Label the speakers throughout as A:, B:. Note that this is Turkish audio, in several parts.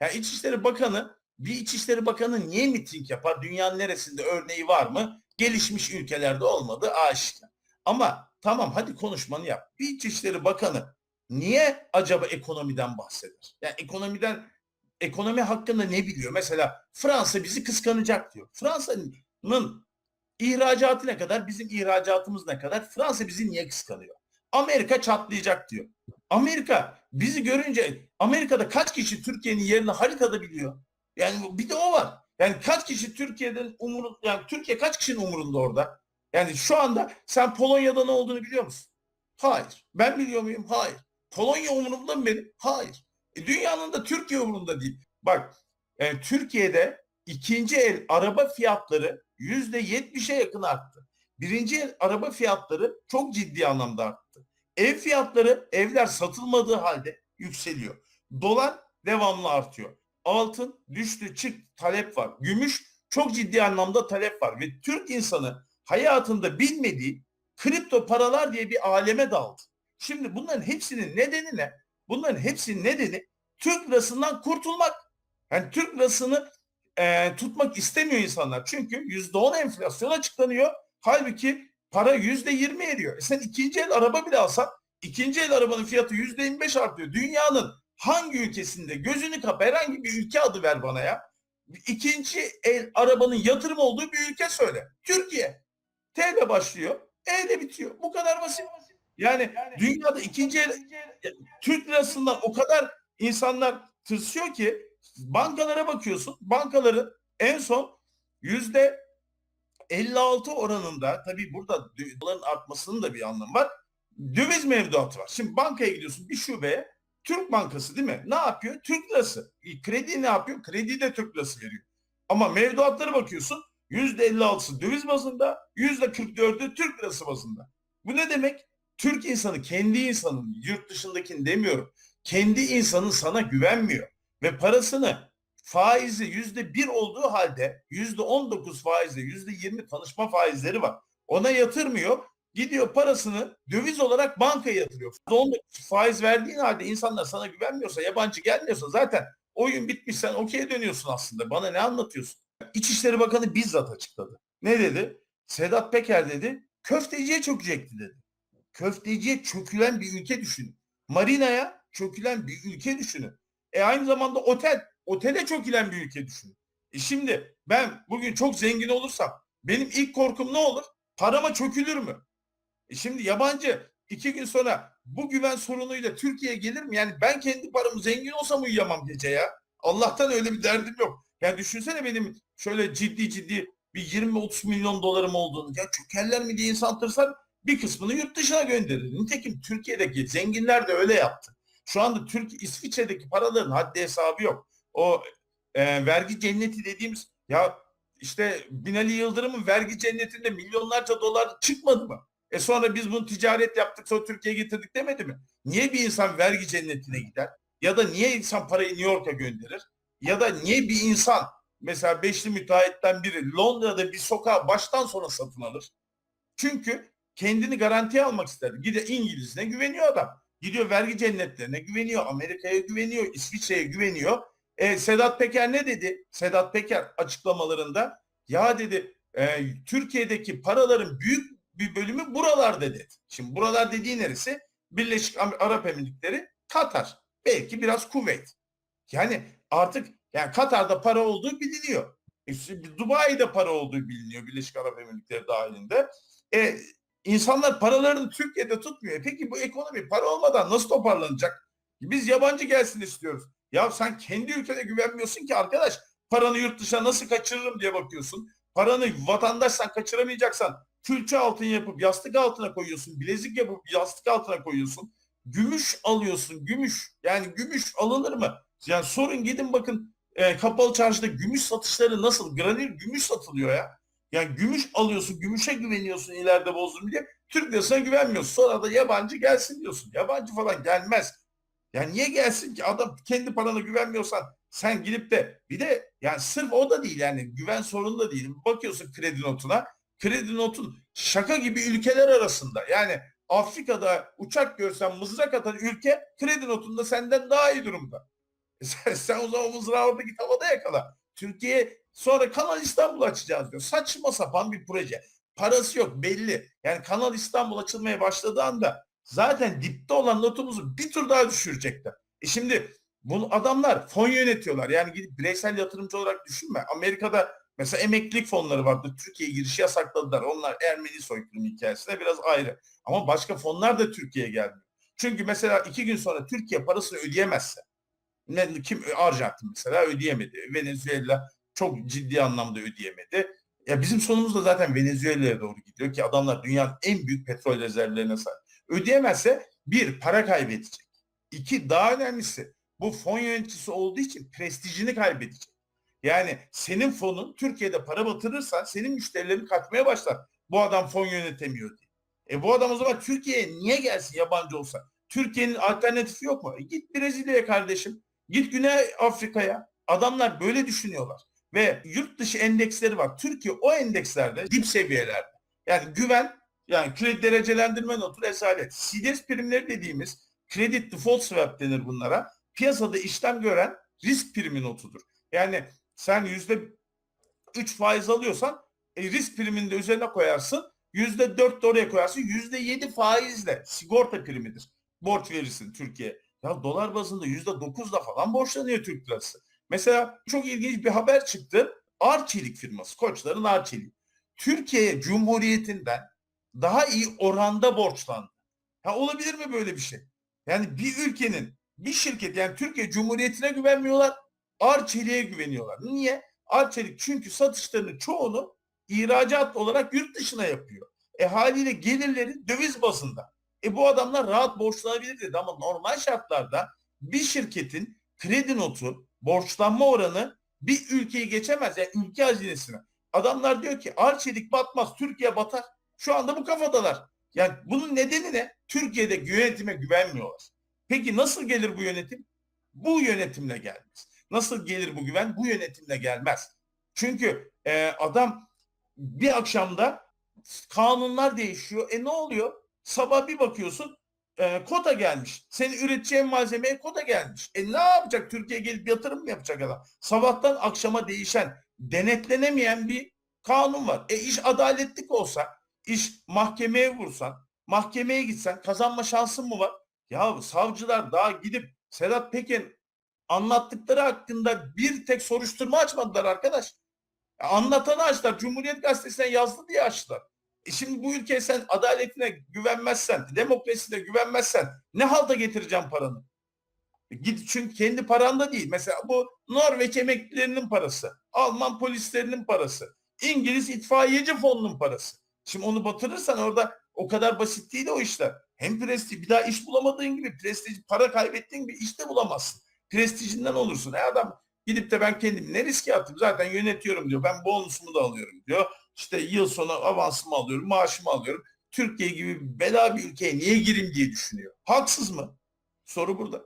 A: Yani İçişleri Bakanı bir İçişleri Bakanı niye miting yapar? Dünyanın neresinde örneği var mı? Gelişmiş ülkelerde olmadı aşikar. Ama tamam hadi konuşmanı yap. Bir İçişleri Bakanı niye acaba ekonomiden bahseder? Yani ekonomiden ekonomi hakkında ne biliyor? Mesela Fransa bizi kıskanacak diyor. Fransa'nın ihracatı ne kadar? Bizim ihracatımız ne kadar? Fransa bizi niye kıskanıyor? Amerika çatlayacak diyor. Amerika bizi görünce Amerika'da kaç kişi Türkiye'nin yerini haritada biliyor? Yani bir de o var. Yani kaç kişi Türkiye'den umurun yani Türkiye kaç kişinin umurunda orada? Yani şu anda sen Polonya'da ne olduğunu biliyor musun? Hayır. Ben biliyor muyum? Hayır. Polonya umurumda mı benim? Hayır. E, dünyanın da Türkiye umurunda değil. Bak e, Türkiye'de ikinci el araba fiyatları yüzde yetmişe yakın arttı. Birinci el araba fiyatları çok ciddi anlamda arttı. Ev fiyatları evler satılmadığı halde yükseliyor. Dolar devamlı artıyor. Altın düştü çık talep var. Gümüş çok ciddi anlamda talep var. Ve Türk insanı hayatında bilmediği kripto paralar diye bir aleme daldı. Şimdi bunların hepsinin nedeni ne? Bunların hepsinin nedeni Türk lirasından kurtulmak. Yani Türk lirasını e, tutmak istemiyor insanlar. Çünkü yüzde on enflasyon açıklanıyor. Halbuki para yüzde yirmi eriyor. E sen ikinci el araba bile alsan ikinci el arabanın fiyatı yüzde yirmi beş artıyor. Dünyanın hangi ülkesinde gözünü kapa herhangi bir ülke adı ver bana ya. İkinci el arabanın yatırım olduğu bir ülke söyle. Türkiye. T ile başlıyor. E ile bitiyor. Bu kadar basit. Yani dünyada ikinci el Türk lirasından o kadar insanlar tırsıyor ki bankalara bakıyorsun. Bankaların en son yüzde 56 oranında tabii burada doların artmasının da bir anlamı var. Döviz mevduatı var. Şimdi bankaya gidiyorsun bir şubeye Türk Bankası değil mi? Ne yapıyor? Türk lirası. E, Kredi ne yapıyor? Kredi de Türk lirası veriyor. Ama mevduatlara bakıyorsun %56'sı döviz bazında, %44'ü Türk lirası bazında. Bu ne demek? Türk insanı kendi insanın, yurt dışındakini demiyorum. Kendi insanın sana güvenmiyor. Ve parasını faizi yüzde bir olduğu halde yüzde on dokuz faizle yüzde yirmi tanışma faizleri var. Ona yatırmıyor. Gidiyor parasını döviz olarak bankaya yatırıyor. %19 faiz verdiğin halde insanlar sana güvenmiyorsa, yabancı gelmiyorsa zaten oyun bitmiş sen okey dönüyorsun aslında. Bana ne anlatıyorsun? İçişleri Bakanı bizzat açıkladı. Ne dedi? Sedat Peker dedi köfteciye çökecekti dedi. Köfteciye çökülen bir ülke düşünün. Marina'ya çökülen bir ülke düşünün. E aynı zamanda otel, otele çökülen bir ülke düşünün. E şimdi ben bugün çok zengin olursam benim ilk korkum ne olur? Parama çökülür mü? E şimdi yabancı iki gün sonra bu güven sorunuyla Türkiye'ye gelir mi? Yani ben kendi paramı zengin olsam uyuyamam gece ya. Allah'tan öyle bir derdim yok. Yani düşünsene benim şöyle ciddi ciddi bir 20-30 milyon dolarım olduğunu. Ya çökerler mi diye insan tırsar bir kısmını yurt dışına gönderir. Nitekim Türkiye'deki zenginler de öyle yaptı. Şu anda Türk İsviçre'deki paraların haddi hesabı yok. O e, vergi cenneti dediğimiz ya işte Binali Yıldırım'ın vergi cennetinde milyonlarca dolar çıkmadı mı? E sonra biz bunu ticaret yaptık sonra Türkiye'ye getirdik demedi mi? Niye bir insan vergi cennetine gider? Ya da niye insan parayı New York'a gönderir? Ya da niye bir insan mesela beşli müteahhitten biri Londra'da bir sokağı baştan sona satın alır? Çünkü kendini garantiye almak ister. Gidiyor İngiliz'ine güveniyor adam. Gidiyor vergi cennetlerine güveniyor. Amerika'ya güveniyor. İsviçre'ye güveniyor. E, Sedat Peker ne dedi? Sedat Peker açıklamalarında ya dedi e, Türkiye'deki paraların büyük bir bölümü buralarda dedi. Şimdi buralar dediği neresi? Birleşik Arap Emirlikleri, Katar. Belki biraz Kuveyt. Yani artık yani Katar'da para olduğu biliniyor. E, Dubai'de para olduğu biliniyor Birleşik Arap Emirlikleri dahilinde. E, insanlar paralarını Türkiye'de tutmuyor. Peki bu ekonomi para olmadan nasıl toparlanacak? Biz yabancı gelsin istiyoruz. Ya sen kendi ülkene güvenmiyorsun ki arkadaş. Paranı yurt dışına nasıl kaçırırım diye bakıyorsun. Paranı vatandaşsan kaçıramayacaksan külçe altın yapıp yastık altına koyuyorsun. Bilezik yapıp yastık altına koyuyorsun. Gümüş alıyorsun. Gümüş. Yani gümüş alınır mı? Yani sorun gidin bakın e, kapalı çarşıda gümüş satışları nasıl? Granül gümüş satılıyor ya. Yani gümüş alıyorsun, gümüşe güveniyorsun ileride bozdum diye. Türk lirasına güvenmiyorsun. Sonra da yabancı gelsin diyorsun. Yabancı falan gelmez. Yani niye gelsin ki adam kendi parana güvenmiyorsan sen gidip de bir de yani sırf o da değil yani güven sorunu da değil. Bakıyorsun kredi notuna. Kredi notun şaka gibi ülkeler arasında. Yani Afrika'da uçak görsen mızrak atan ülke kredi notunda senden daha iyi durumda. Sen, sen o zaman mızrağı orada git havada yakala. Türkiye sonra Kanal İstanbul açacağız diyor. Saçma sapan bir proje. Parası yok belli. Yani Kanal İstanbul açılmaya başladığı anda zaten dipte olan notumuzu bir tur daha düşürecekler. E şimdi bunu adamlar fon yönetiyorlar. Yani gidip bireysel yatırımcı olarak düşünme. Amerika'da mesela emeklilik fonları vardı. Türkiye'ye girişi yasakladılar. Onlar Ermeni soykırımı hikayesine biraz ayrı. Ama başka fonlar da Türkiye'ye gelmiyor. Çünkü mesela iki gün sonra Türkiye parasını ödeyemezse ne, kim Arjantin mesela ödeyemedi. Venezuela çok ciddi anlamda ödeyemedi. Ya bizim sonumuz da zaten Venezuela'ya doğru gidiyor ki adamlar dünyanın en büyük petrol rezervlerine sahip. Ödeyemezse bir para kaybedecek. İki daha önemlisi bu fon yöneticisi olduğu için prestijini kaybedecek. Yani senin fonun Türkiye'de para batırırsa senin müşterilerin kaçmaya başlar. Bu adam fon yönetemiyor diye. E bu adam o zaman Türkiye'ye niye gelsin yabancı olsa? Türkiye'nin alternatifi yok mu? E git Brezilya'ya kardeşim. Git Güney Afrika'ya. Adamlar böyle düşünüyorlar. Ve yurt dışı endeksleri var. Türkiye o endekslerde dip seviyelerde. Yani güven, yani kredi derecelendirme notu rezalet. CDS primleri dediğimiz credit default swap denir bunlara. Piyasada işlem gören risk primi notudur. Yani sen yüzde 3 faiz alıyorsan e, risk primini de üzerine koyarsın. Yüzde 4 de oraya koyarsın. Yüzde 7 faizle sigorta primidir. Borç verirsin Türkiye. Ya dolar bazında yüzde 9'da falan borçlanıyor Türk lirası. Mesela çok ilginç bir haber çıktı. Arçelik firması, Koçların Arçelik. Türkiye Cumhuriyeti'nden daha iyi oranda borçlandı. Ya olabilir mi böyle bir şey? Yani bir ülkenin, bir şirket yani Türkiye Cumhuriyeti'ne güvenmiyorlar. Arçelik'e güveniyorlar. Niye? Arçelik çünkü satışlarının çoğunu ihracat olarak yurt dışına yapıyor. E haliyle gelirleri döviz bazında. E bu adamlar rahat borçlanabilir dedi ama normal şartlarda bir şirketin kredi notu, borçlanma oranı bir ülkeyi geçemez. Yani ülke hazinesine. Adamlar diyor ki Arçelik batmaz, Türkiye batar. Şu anda bu kafadalar. Yani bunun nedeni ne? Türkiye'de yönetime güvenmiyorlar. Peki nasıl gelir bu yönetim? Bu yönetimle gelmez. Nasıl gelir bu güven? Bu yönetimle gelmez. Çünkü e, adam bir akşamda kanunlar değişiyor. E ne oluyor? Sabah bir bakıyorsun e, kota gelmiş. Senin üreteceğin malzemeye kota gelmiş. E ne yapacak? Türkiye gelip yatırım mı yapacak adam? Sabahtan akşama değişen, denetlenemeyen bir kanun var. E iş adaletlik olsa, iş mahkemeye vursan, mahkemeye gitsen kazanma şansın mı var? Ya savcılar daha gidip Sedat Pekin anlattıkları hakkında bir tek soruşturma açmadılar arkadaş. Ya anlatanı açtılar. Cumhuriyet Gazetesi'ne yazdı diye açtılar. E şimdi bu ülkeye sen adaletine güvenmezsen, demokrasisine güvenmezsen ne halta getireceğim paranı? E git çünkü kendi paran da değil. Mesela bu Norveç emeklilerinin parası, Alman polislerinin parası, İngiliz itfaiyeci fonunun parası. Şimdi onu batırırsan orada o kadar basit değil o işler. Hem prestij bir daha iş bulamadığın gibi prestij para kaybettiğin gibi iş de bulamazsın. Prestijinden olursun. E adam gidip de ben kendim ne riske attım zaten yönetiyorum diyor. Ben bonusumu da alıyorum diyor. İşte yıl sonu avansımı alıyorum, maaşımı alıyorum. Türkiye gibi bela bir ülkeye niye gireyim diye düşünüyor. Haksız mı? Soru burada.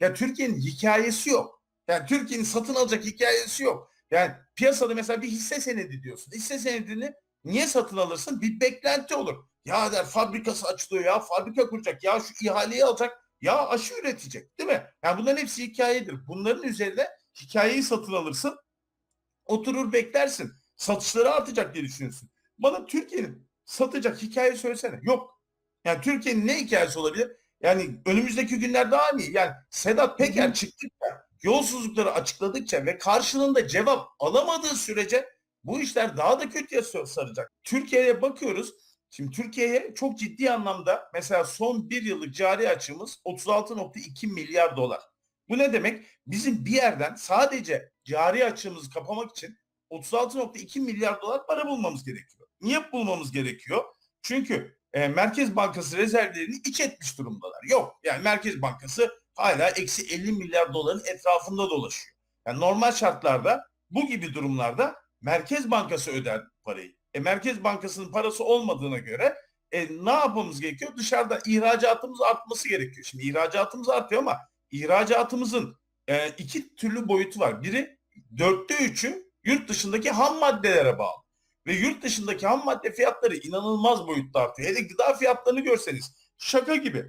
A: Ya Türkiye'nin hikayesi yok. Yani Türkiye'nin satın alacak hikayesi yok. Yani piyasada mesela bir hisse senedi diyorsun. Hisse senedini niye satın alırsın? Bir beklenti olur. Ya der fabrikası açılıyor ya fabrika kuracak ya şu ihaleyi alacak ya aşı üretecek değil mi? Yani bunların hepsi hikayedir. Bunların üzerine hikayeyi satın alırsın. Oturur beklersin. Satışları artacak diye düşünüyorsun. Bana Türkiye'nin satacak hikaye söylesene. Yok. Yani Türkiye'nin ne hikayesi olabilir? Yani önümüzdeki günler daha iyi. Yani Sedat Peker çıktıkça, yolsuzlukları açıkladıkça ve karşılığında cevap alamadığı sürece bu işler daha da kötüye saracak. Türkiye'ye bakıyoruz. Şimdi Türkiye'ye çok ciddi anlamda mesela son bir yıllık cari açığımız 36.2 milyar dolar. Bu ne demek? Bizim bir yerden sadece cari açığımızı kapamak için 36.2 milyar dolar para bulmamız gerekiyor. Niye bulmamız gerekiyor? Çünkü e, Merkez Bankası rezervlerini iç etmiş durumdalar. Yok yani Merkez Bankası hala eksi 50 milyar doların etrafında dolaşıyor. Yani normal şartlarda bu gibi durumlarda Merkez Bankası öder parayı. E, Merkez Bankası'nın parası olmadığına göre e, ne yapmamız gerekiyor? Dışarıda ihracatımız artması gerekiyor. Şimdi ihracatımız artıyor ama ihracatımızın e, iki türlü boyutu var. Biri dörtte üçü yurt dışındaki ham maddelere bağlı. Ve yurt dışındaki ham madde fiyatları inanılmaz boyutta artıyor. Hele gıda fiyatlarını görseniz şaka gibi.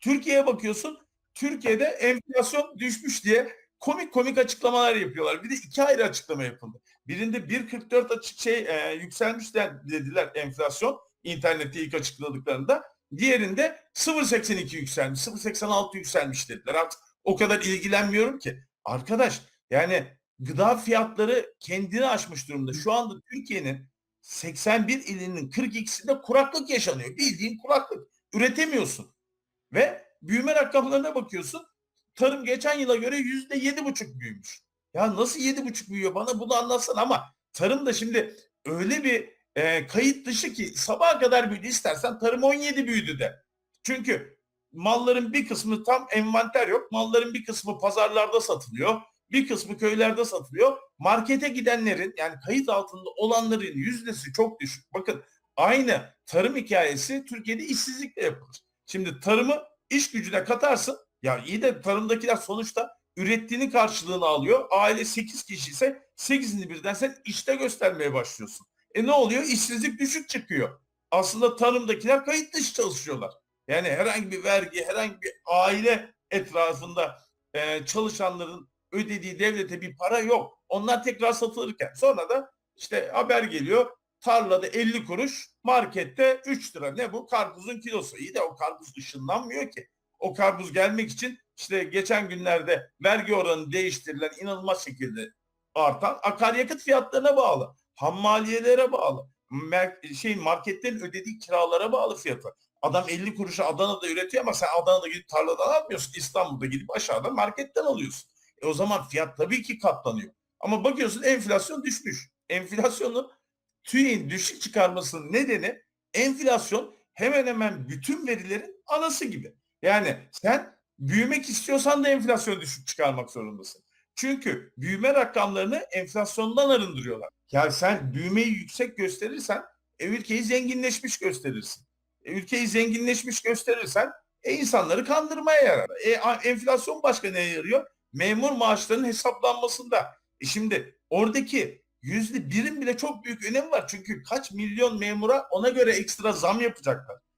A: Türkiye'ye bakıyorsun. Türkiye'de enflasyon düşmüş diye komik komik açıklamalar yapıyorlar. Bir de iki ayrı açıklama yapıldı. Birinde 1.44 açık şey e, yükselmiş de- dediler enflasyon internette ilk açıkladıklarında. Diğerinde 0.82 yükselmiş, 0.86 yükselmiş dediler. Artık o kadar ilgilenmiyorum ki. Arkadaş yani gıda fiyatları kendini aşmış durumda. Şu anda Türkiye'nin 81 ilinin 42'sinde kuraklık yaşanıyor. Bildiğin kuraklık. Üretemiyorsun. Ve büyüme rakamlarına bakıyorsun. Tarım geçen yıla göre yüzde yedi buçuk büyümüş. Ya nasıl yedi buçuk büyüyor? Bana bunu anlatsana ama tarım da şimdi öyle bir e, kayıt dışı ki sabaha kadar büyüdü. İstersen tarım 17 büyüdü de. Çünkü malların bir kısmı tam envanter yok. Malların bir kısmı pazarlarda satılıyor. Bir kısmı köylerde satılıyor. Markete gidenlerin yani kayıt altında olanların yüzdesi çok düşük. Bakın aynı tarım hikayesi Türkiye'de işsizlikle yapılır. Şimdi tarımı iş gücüne katarsın. Ya iyi de tarımdakiler sonuçta ürettiğinin karşılığını alıyor. Aile 8 kişi ise 8'ini birden sen işte göstermeye başlıyorsun. E ne oluyor? İşsizlik düşük çıkıyor. Aslında tarımdakiler kayıt dışı çalışıyorlar. Yani herhangi bir vergi, herhangi bir aile etrafında e, çalışanların ödediği devlete bir para yok. Onlar tekrar satılırken sonra da işte haber geliyor tarlada 50 kuruş markette 3 lira. Ne bu? Karpuzun kilosu. İyi de o karpuz ışınlanmıyor ki. O karpuz gelmek için işte geçen günlerde vergi oranı değiştirilen inanılmaz şekilde artan akaryakıt fiyatlarına bağlı. Ham maliyelere bağlı. Mer- şey marketlerin ödediği kiralara bağlı fiyatı. Adam 50 kuruşa Adana'da üretiyor ama sen Adana'da gidip tarladan almıyorsun. İstanbul'da gidip aşağıda marketten alıyorsun. E o zaman fiyat tabii ki katlanıyor. Ama bakıyorsun enflasyon düşmüş. Enflasyonun TÜİ'nin düşük çıkarmasının nedeni enflasyon hemen hemen bütün verilerin anası gibi. Yani sen büyümek istiyorsan da enflasyon düşük çıkarmak zorundasın. Çünkü büyüme rakamlarını enflasyondan arındırıyorlar. Ya sen büyümeyi yüksek gösterirsen e, ülkeyi zenginleşmiş gösterirsin. E, ülkeyi zenginleşmiş gösterirsen e, insanları kandırmaya yarar. E, enflasyon başka neye yarıyor? Memur maaşlarının hesaplanmasında. E şimdi oradaki yüzde birin bile çok büyük önemi var. Çünkü kaç milyon memura ona göre ekstra zam yapacaklar.